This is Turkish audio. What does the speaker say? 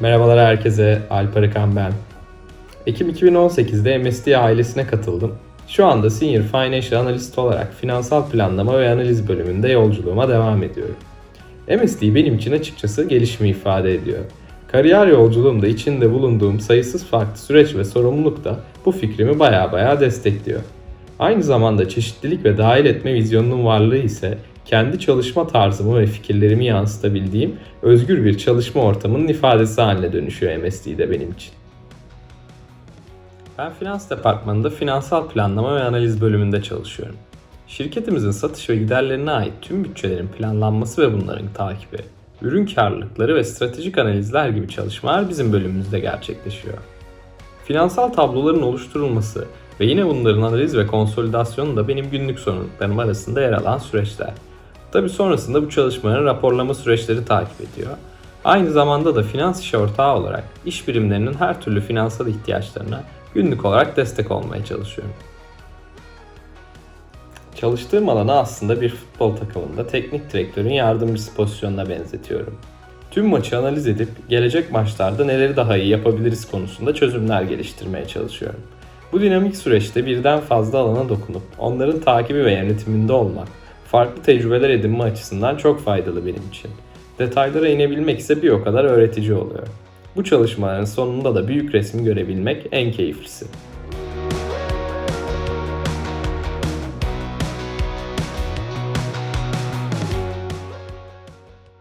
Merhabalar herkese, Alp Arıkan ben. Ekim 2018'de MSD ailesine katıldım. Şu anda Senior Financial Analyst olarak finansal planlama ve analiz bölümünde yolculuğuma devam ediyorum. MSD benim için açıkçası gelişimi ifade ediyor. Kariyer yolculuğumda içinde bulunduğum sayısız farklı süreç ve sorumluluk da bu fikrimi baya baya destekliyor. Aynı zamanda çeşitlilik ve dahil etme vizyonunun varlığı ise kendi çalışma tarzımı ve fikirlerimi yansıtabildiğim özgür bir çalışma ortamının ifadesi haline dönüşüyor MSD'de benim için. Ben finans departmanında finansal planlama ve analiz bölümünde çalışıyorum. Şirketimizin satış ve giderlerine ait tüm bütçelerin planlanması ve bunların takibi, ürün karlılıkları ve stratejik analizler gibi çalışmalar bizim bölümümüzde gerçekleşiyor. Finansal tabloların oluşturulması ve yine bunların analiz ve konsolidasyonu da benim günlük sorumluluklarım arasında yer alan süreçler. Tabi sonrasında bu çalışmaların raporlama süreçleri takip ediyor. Aynı zamanda da finans işi ortağı olarak iş birimlerinin her türlü finansal ihtiyaçlarına günlük olarak destek olmaya çalışıyorum. Çalıştığım alanı aslında bir futbol takımında teknik direktörün yardımcısı pozisyonuna benzetiyorum. Tüm maçı analiz edip gelecek maçlarda neleri daha iyi yapabiliriz konusunda çözümler geliştirmeye çalışıyorum. Bu dinamik süreçte birden fazla alana dokunup onların takibi ve yönetiminde olmak, farklı tecrübeler edinme açısından çok faydalı benim için. Detaylara inebilmek ise bir o kadar öğretici oluyor. Bu çalışmaların sonunda da büyük resmi görebilmek en keyiflisi.